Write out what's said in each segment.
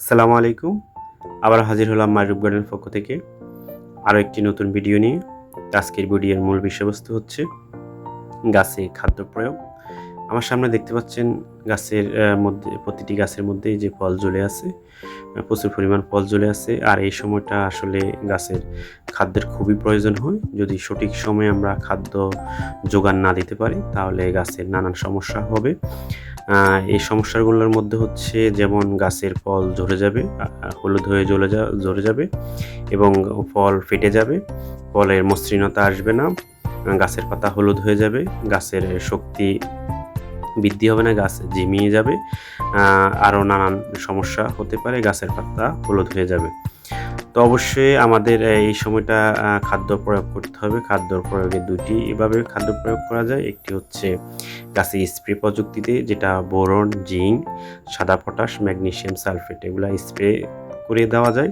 আসসালামু আলাইকুম। আবার হাজির হলাম মাইরুব গার্ডেন পক্ষ থেকে আরও একটি নতুন ভিডিও নিয়ে। আজকের ভিডিওর মূল বিষয়বস্তু হচ্ছে গাছে খাদ্য প্রয়োগ। আমার সামনে দেখতে পাচ্ছেন গাছের মধ্যে, প্রতিটি গাছের মধ্যেই যে ফল জ্বলে আছে প্রচুর পরিমাণ ফল জ্বলে আছে। আর এই সময়টা আসলে গাছের খাদ্যের খুবই প্রয়োজন হয়। যদি সঠিক সময়ে আমরা খাদ্য যোগান না দিতে পারি, তাহলে গাছের নানান সমস্যা হবে। এই সমস্যাগুলোর মধ্যে হচ্ছে যেমন গাছের ফল ঝরে যাবে হলুদ হয়ে জ্বলে যা ঝরে যাবে এবং ফল ফেটে যাবে, ফলের মসৃণতা আসবে না, গাছের পাতা হলুদ হয়ে যাবে, গাছের শক্তি বৃদ্ধি হবে না, গাছ ঝিমিয়ে যাবে আরও নানান সমস্যা হতে পারে, গাছের পাতা হলুদ হয়ে যাবে। তো অবশ্যই আমাদের এই সময়টা খাদ্য প্রয়োগ করতে হবে। খাদ্য প্রয়োগে দুটি এভাবে খাদ্য প্রয়োগ করা যায়। একটি হচ্ছে গাছে স্প্রে প্রযুক্তিতে, যেটা বোরন, জিঙ্ক, সাদা পটাশ, ম্যাগনেশিয়াম সালফেট, এগুলা স্প্রে করে দেওয়া যায়।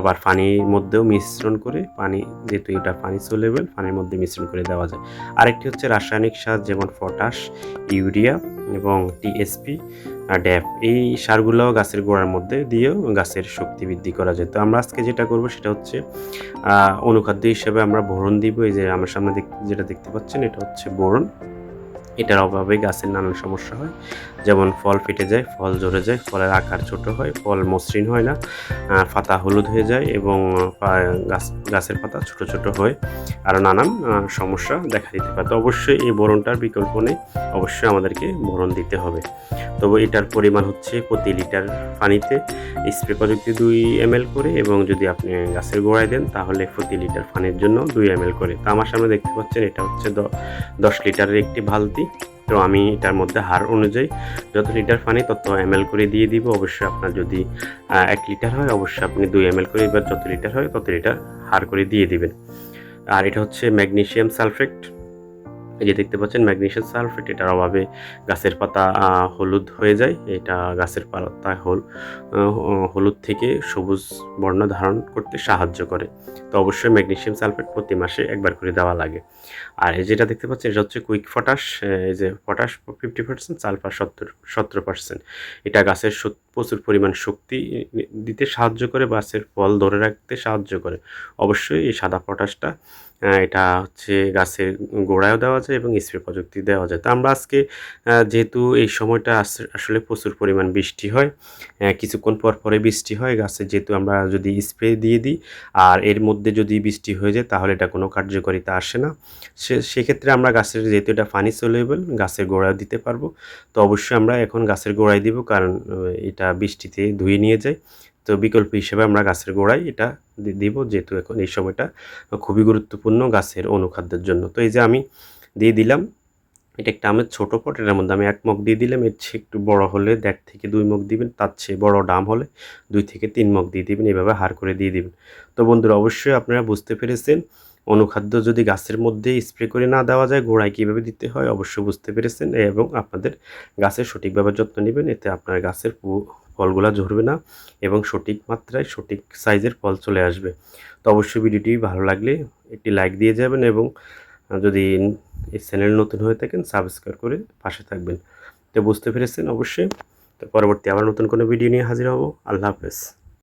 আবার পানির মধ্যেও মিশ্রণ করে পানি, যেহেতু এটা পানি সোলেবেল পানির মধ্যে মিশ্রণ করে দেওয়া যায়। আরেকটি হচ্ছে রাসায়নিক সার যেমন পটাশ ইউরিয়া এবং টিএসপি ড্যাপ এই সারগুলো গাছের গোড়ার মধ্যে দিয়েও গাছের শক্তি বৃদ্ধি করা যায়। তো আমরা আজকে যেটা করব সেটা হচ্ছে অনুখাদ্য হিসেবে আমরা বোরন দিব। এই যে আমার সামনে যেটা দেখতে পাচ্ছেন, এটা হচ্ছে বোরন। এটার অভাবে গাছের নানান সমস্যা হয়। যেমন ফল ফেটে যায়, ফল ঝরে যায়, ফলের আকার ছোট হয়, ফল মসৃণ হয় না পাতা হলুদ হয়ে যায় এবং গাছ, গাছের পাতা ছোট ছোট হয়। আরও নানান সমস্যা দেখা দিতে পারে। তো অবশ্যই এই বরণটার বিকল্প নেই। অবশ্যই আমাদেরকে বরণ দিতে হবে। তবে এটার পরিমাণ হচ্ছে প্রতি লিটার পানিতে স্প্রে প্রযুক্তি দুই এম করে এবং যদি আপনি গাছের গোড়ায় দেন তাহলে প্রতি লিটার পানির জন্য দুই এম করে। তো আমার সামনে দেখতে পাচ্ছেন এটা হচ্ছে দশ লিটারের একটি বালতি। তো আমি এটার মধ্যে হার অনুযায়ী যত লিটার পানি, তত এম এল করে দিয়ে দিব। অবশ্যই আপনার যদি এক লিটার হয়, অবশ্যই আপনি দুই এম এল করে এবার যত লিটার হয়, তত লিটার হার করে দিয়ে দিবেন। আর এটা হচ্ছে ম্যাগনেশিয়াম সালফেট। এই যে দেখতে পাচ্ছেন, ম্যাগনেশিয়াম সালফেট, এটার অভাবে গাছের পাতা হলুদ হয়ে যায়। এটা গাছের পাতা হল হলুদ থেকে সবুজ বর্ণ ধারণ করতে সাহায্য করে। তো অবশ্যই ম্যাগনেশিয়াম সালফেট প্রতি মাসে একবার করে দেওয়া লাগে। আর এই যেটা দেখতে পাচ্ছেন, এটা হচ্ছে কুইক পটাশ এই যে পটাশ ফিফটি পার্সেন্ট, সালফার সত্তর, সতেরো পার্সেন্ট। এটা গাছের প্রচুর পরিমাণ শক্তি দিতে সাহায্য করে গাছের ফল ধরে রাখতে সাহায্য করে। অবশ্যই এই সাদা পটাশটা এটা হচ্ছে গাছের গোড়ায়ও দেওয়া যায় এবং স্প্রে প্রযুক্তি দেওয়া যায়। তো আমরা আজকে যেহেতু এই সময়টা আস- আসলে প্রচুর পরিমাণ বৃষ্টি হয় কিছুক্ষণ পর পরে বৃষ্টি হয়, গাছে যেহেতু আমরা যদি স্প্রে দিয়ে দিই আর এর মধ্যে যদি বৃষ্টি হয়ে যায় তাহলে এটা কোনো কার্যকারিতা আসে না। সে, সেক্ষেত্রে আমরা গাছের যেহেতু এটা পানি সোলেবল, গাছের গোড়ায় দিতে পারব। তো অবশ্যই আমরা এখন গাছের গোড়ায় দিব কারণ এটা বৃষ্টিতে ধুয়ে নিয়ে যায় তো বিকল্প হিসেবে আমরা গাছের গোড়ায় এটা দিব, যেহেতু এখন এই সময়টা খুবই গুরুত্বপূর্ণ গাছের অনুখাদ্যের জন্য। তো এই যে আমি দিয়ে দিলাম, এটা একটা আমের ছোটো পট, এটার মধ্যে আমি এক মগ দিয়ে দিলাম, এর চেয়ে একটু বড় হলে দেড় থেকে দুই মগ দিবেন, তার চেয়ে বড় ডাম হলে দুই থেকে তিন মগ দিয়ে দিবেন, এভাবে হার করে দিয়ে দিবেন। তো বন্ধুরা, অবশ্যই আপনারা বুঝতে পেরেছেন, অনুখাদ্য যদি গাছের মধ্যে স্প্রে করে না দেওয়া যায়, গোড়ায় কীভাবে দিতে হয়, অবশ্যই বুঝতে পেরেছেন, এবং আপনাদের গাছের সঠিকভাবে যত্ন নেবেন, এতে আপনার গাছের ফলগুলা ঝরবে না এবং সঠিক মাত্রায় সঠিক সাইজের ফল চলে আসবে। তো অবশ্যই ভিডিওটি ভালো লাগলে একটি লাইক দিয়ে যাবেন এবং যদি এই চ্যানেল নতুন হয়ে থাকেন, সাবস্ক্রাইব করে পাশে থাকবেন। তো বুঝতে পেরেছেন অবশ্যই। তো পরবর্তী আবার নতুন কোনো ভিডিও নিয়ে হাজির হব। আল্লাহ হাফেজ।